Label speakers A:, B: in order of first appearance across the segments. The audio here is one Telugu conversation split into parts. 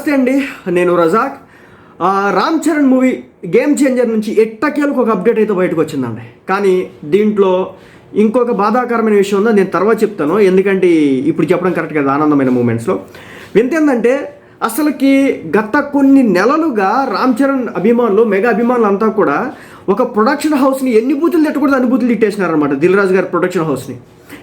A: నమస్తే అండి నేను Razak. Ram Charan movie game changer నుంచి ఎట్టకేలకు ఒక అప్డేట్ అయితే బయటకు వచ్చిందండి. కానీ దీంట్లో ఇంకొక బాధాకరమైన విషయం ఉందో నేను తర్వాత చెప్తాను. ఎందుకంటే ఇప్పుడు చెప్పడం కరెక్ట్ కదా ఆనందమైన మూమెంట్స్లో వింత ఏంటంటే అసలుకి గత కొన్ని నెలలుగా రామ్ చరణ్ అభిమానులు మెగా అభిమానులు అంతా కూడా ఒక ప్రొడక్షన్ హౌస్ని ఎన్ని బూతులు తిట్టకూడదు అన్ని బూతులు తిట్టేసినారనమాట దిల్రాజు గారి ప్రొడక్షన్ హౌస్ని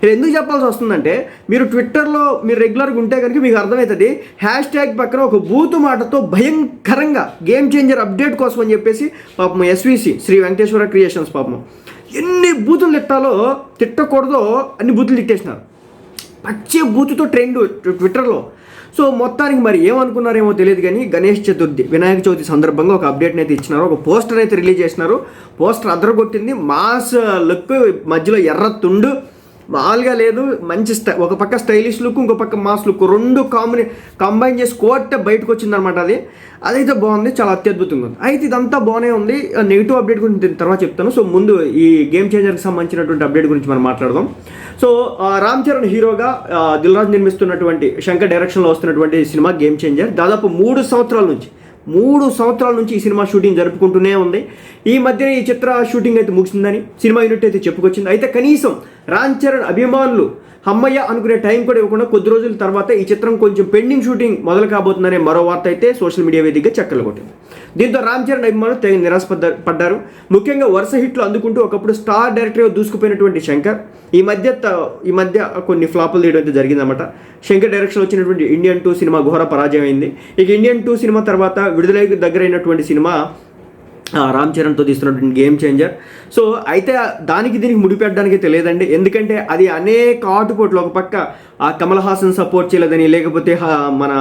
A: ఇది ఎందుకు చెప్పాల్సి వస్తుందంటే మీరు ట్విట్టర్లో మీరు రెగ్యులర్గా ఉంటే కనుక మీకు అర్థమవుతుంది హ్యాష్ ట్యాగ్ పక్కన ఒక బూతు మాటతో భయంకరంగా గేమ్ చేంజర్ అప్డేట్ కోసం అని చెప్పేసి పాపం ఎస్విసి శ్రీ వెంకటేశ్వర క్రియేషన్స్ పాపం ఎన్ని బూతులు తిట్టాలో తిట్టకూడదో అన్ని బూతులు తిట్టేసినారు. పచ్చే బూతుతో ట్రెండ్ ట్విట్టర్లో సో మొత్తానికి మరి ఏమనుకున్నారేమో తెలియదు కానీ గణేష్ చతుర్థి వినాయక చవితి సందర్భంగా ఒక అప్డేట్ని అయితే ఇచ్చినారు. ఒక పోస్టర్ అయితే రిలీజ్ చేసినారు. పోస్టర్ అదరగొట్టింది. మాస్ లుక్ మధ్యలో ఎర్ర తుండు. మామూలుగా లేదు మంచి స్టై ఒక పక్క స్టైలిష్ లుక్ ఇంకో పక్క మాస్ లుక్ రెండు కాంబినే కంబైన్ చేసి కోట్ బయటకు వచ్చిందనమాట అది. అదైతే బాగుంది చాలా అత్యద్భుతంగా ఉంది. అయితే ఇదంతా బాగానే ఉంది. నెగిటివ్ అప్డేట్ గురించి తర్వాత చెప్తాను. సో ముందు ఈ గేమ్ చేంజర్కి సంబంధించినటువంటి అప్డేట్ గురించి మనం మాట్లాడదాం. సో రామ్ చరణ్ హీరోగా దిల్రాజ్ నిర్మిస్తున్నటువంటి శంకర్ డైరెక్షన్లో వస్తున్నటువంటి సినిమా గేమ్ చేంజర్ దాదాపు మూడు సంవత్సరాల నుంచి మూడు సంవత్సరాల నుంచి ఈ సినిమా షూటింగ్ జరుపుకుంటూనే ఉంది. ఈ మధ్యనే ఈ చిత్ర షూటింగ్ అయితే ముగిసిందని సినిమా యూనిట్ అయితే చెప్పుకొచ్చింది. అయితే కనీసం రామ్ చరణ్ అభిమానులు అమ్మయ్య అనుకునే టైం కూడా ఇవ్వకుండా కొద్ది రోజుల తర్వాత ఈ చిత్రం కొంచెం పెండింగ్ షూటింగ్ మొదలు కాబోతుందనే మరో వార్త అయితే సోషల్ మీడియా వేదికగా చక్కలు కొట్టింది దీంతో రామ్ చరణ్ అభిమానులు తెగ నిరాశపడ్డ పడ్డారు. ముఖ్యంగా వరుస హిట్లు అందుకుంటూ ఒకప్పుడు స్టార్ డైరెక్టర్గా దూసుకుపోయినటువంటి శంకర్ ఈ మధ్య త- ఈ మధ్య కొన్ని ఫ్లాపులు తీయడం అయితే జరిగిందన్నమాట. శంకర్ డైరెక్షన్ వచ్చినటువంటి ఇండియన్ టూ సినిమా ఘోర పరాజయం అయింది ఇక ఇండియన్ టూ సినిమా తర్వాత విడుదలకి దగ్గరైనటువంటి సినిమా రామ్ చరణ్తో తీస్తున్నటువంటి గేమ్ చేంజర్ సో అయితే దానికి దీనికి ముడిపెట్టడానికి తెలియదండి. ఎందుకంటే అది అనేక ఆటుపోట్లు. ఒక పక్క ఆ కమల్ హాసన్ సపోర్ట్ చేయలేదని లేకపోతే మన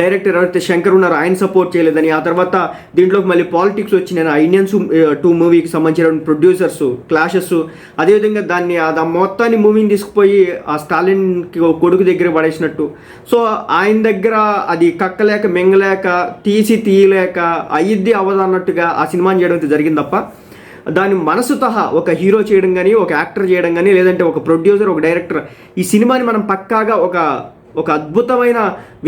A: డైరెక్టర్ ఎవరైతే శంకర్ ఉన్నారో ఆయన సపోర్ట్ చేయలేదని ఆ తర్వాత దీంట్లోకి మళ్ళీ పాలిటిక్స్ వచ్చిన ఆ ఇండియన్స్ టూ మూవీకి సంబంధించిన ప్రొడ్యూసర్స్ క్లాషెస్ అదేవిధంగా దాన్ని ఆ మొత్తాన్ని మూవీని తీసుకుపోయి ఆ స్టాలిన్కి కొడుకు దగ్గర పడేసినట్టు. సో ఆయన దగ్గర అది కక్కలేక మింగలేక తీసి తీయలేక అయ్యిద్ది అవదన్నట్టుగా ఆ సినిమా సినిమాని చేయడం అయితే జరిగింది తప్ప దాని మనసుతో ఒక హీరో చేయడం కానీ ఒక యాక్టర్ చేయడం కానీ లేదంటే ఒక ప్రొడ్యూసర్ ఒక డైరెక్టర్ ఈ సినిమాని మనం పక్కాగా ఒక ఒక అద్భుతమైన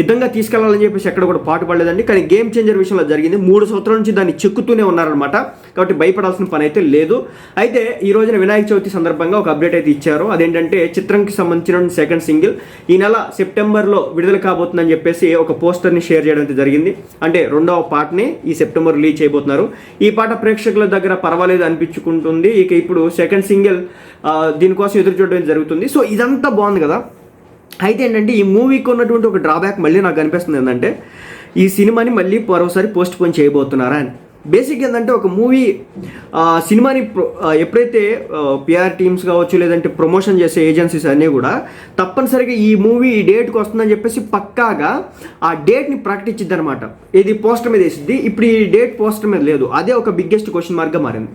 A: విధంగా తీసుకెళ్ళాలని చెప్పేసి ఎక్కడ కూడా పాటుపడలేదండి. కానీ గేమ్ చేంజర్ విషయంలో జరిగింది. మూడు సంవత్సరాల నుంచి దాన్ని చెక్కుతూనే ఉన్నారనమాట కాబట్టి భయపడాల్సిన పని అయితే లేదు. అయితే ఈ రోజున వినాయక చవితి సందర్భంగా ఒక అప్డేట్ అయితే ఇచ్చారు. అదేంటంటే చిత్రంకి సంబంధించిన సెకండ్ సింగిల్ ఈ నెల సెప్టెంబర్లో విడుదల కాబోతుందని చెప్పేసి ఒక పోస్టర్ని షేర్ చేయడం అయితే జరిగింది. అంటే రెండవ పాటని ఈ సెప్టెంబర్ రిలీజ్ చేయబోతున్నారు. ఈ పాట ప్రేక్షకుల దగ్గర పర్వాలేదు అనిపించుకుంటుంది. ఇక ఇప్పుడు సెకండ్ సింగిల్ దీనికోసం ఎదురు చూడడం జరుగుతుంది. సో ఇదంతా బాగుంది కదా? అయితే ఏంటంటే ఈ మూవీకి ఉన్నటువంటి ఒక డ్రాబ్యాక్ మళ్ళీ నాకు అనిపిస్తుంది ఏంటంటే ఈ సినిమాని మళ్ళీ మరోసారి పోస్ట్ పోన్ చేయబోతున్నారా అని. బేసిక్ ఏంటంటే ఒక మూవీ సినిమాని ఎప్పుడైతే పిఆర్ టీమ్స్ కావచ్చు లేదంటే ప్రమోషన్ చేసే ఏజెన్సీస్ అన్నీ కూడా తప్పనిసరిగా ఈ మూవీ ఈ డేట్కి వస్తుందని చెప్పేసి పక్కాగా ఆ డేట్ని ప్రకటించిద్ది అనమాట ఇది పోస్టర్ మీద వేసిద్ది. ఇప్పుడు ఈ డేట్ పోస్టర్ మీద లేదు. అదే ఒక బిగ్గెస్ట్ క్వశ్చన్ మార్క్గా మారింది.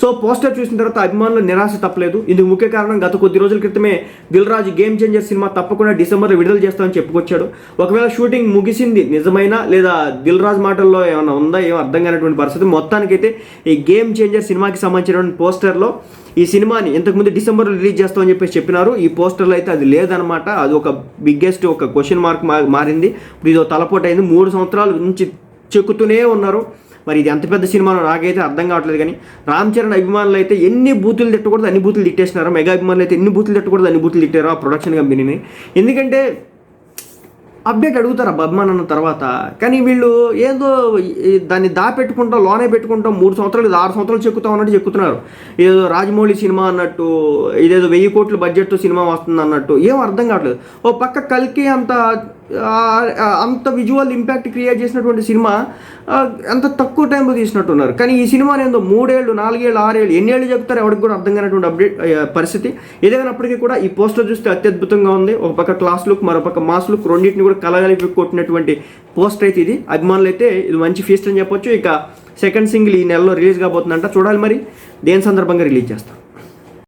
A: సో పోస్టర్ చూసిన తర్వాత అభిమానులు నిరాశ తప్పలేదు. ఇందుకు ముఖ్య కారణం గత కొద్ది రోజుల క్రితమే Dil Raju game changer cinema తప్పకుండా డిసెంబర్లో విడుదల చేస్తామని చెప్పుకొచ్చాడు. ఒకవేళ షూటింగ్ ముగిసింది నిజమైనా లేదా దిల్ రాజు మాటల్లో ఏమైనా ఉందా? ఏమో అర్థం కానటువంటి పరిస్థితి మొత్తానికైతే ఈ గేమ్ చేంజర్ సినిమాకి సంబంధించిన పోస్టర్లో ఈ సినిమాని ఇంతకుముందు డిసెంబర్లో రిలీజ్ చేస్తామని చెప్పేసి చెప్పినారు. ఈ పోస్టర్లో అయితే అది లేదనమాట అది ఒక బిగ్గెస్ట్ ఒక క్వశ్చన్ మార్క్ మారింది. ఇప్పుడు ఇది ఒక తలపోటు అయింది. మూడు సంవత్సరాల నుంచి చెక్కుతూనే ఉన్నారు. మరి ఇది ఎంత పెద్ద సినిమానో నాకైతే అర్థం కావట్లేదు కానీ రామ్ చరణ్ అభిమానులు అయితే ఎన్ని బూతులు తిట్టకూడదు అన్ని బూతులు తిట్టేసినారు. మెగా అభిమానులు అయితే ఎన్ని బూతులు తిట్టకూడదు అన్ని బూతులు తిట్టారు ఆ ప్రొడక్షన్ కంపెనీని ఎందుకంటే అప్డేట్ అడుగుతారు ఆ అన్న తర్వాత? కానీ వీళ్ళు ఏదో దాన్ని దాపెట్టుకుంటాం లోనే పెట్టుకుంటాం మూడు సంవత్సరాలు ఆరు సంవత్సరాలు చెక్కుతాం అన్నట్టు చెక్కుతున్నారు. ఏదో రాజమౌళి సినిమా అన్నట్టు ఇదేదో వెయ్యి కోట్ల బడ్జెట్తో సినిమా వస్తుంది అన్నట్టు ఏం అర్థం కావట్లేదు. ఓ పక్క కల్కి అంత అంత విజువల్ ఇంపాక్ట్ క్రియేట్ చేసినటువంటి సినిమా అంత తక్కువ టైంలో తీసినట్టున్నారు. కానీ ఈ సినిమాని ఏందో మూడేళ్ళు నాలుగేళ్ళు ఆరేళ్ళు ఎన్నేళ్ళు చెప్తారు ఎవరికి కూడా అర్థం కానటువంటి అప్డేట్ పరిస్థితి. ఏదైనప్పటికీ కూడా ఈ పోస్టర్ చూస్తే అత్యద్భుతంగా ఉంది. ఒక పక్క క్లాస్ లుక్ మరొక మాస్ లుక్ రెండింటిని కూడా కలగలిపి కొట్టినటువంటి పోస్టర్ అయితే ఇది. అభిమానులు అయితే ఇది మంచి ఫీస్ట్ అని చెప్పొచ్చు. ఇక సెకండ్ సింగిల్ ఈ నెలలో రిలీజ్ కాబోతుందంట. చూడాలి మరి. దేని సందర్భంగా రిలీజ్ చేస్తాం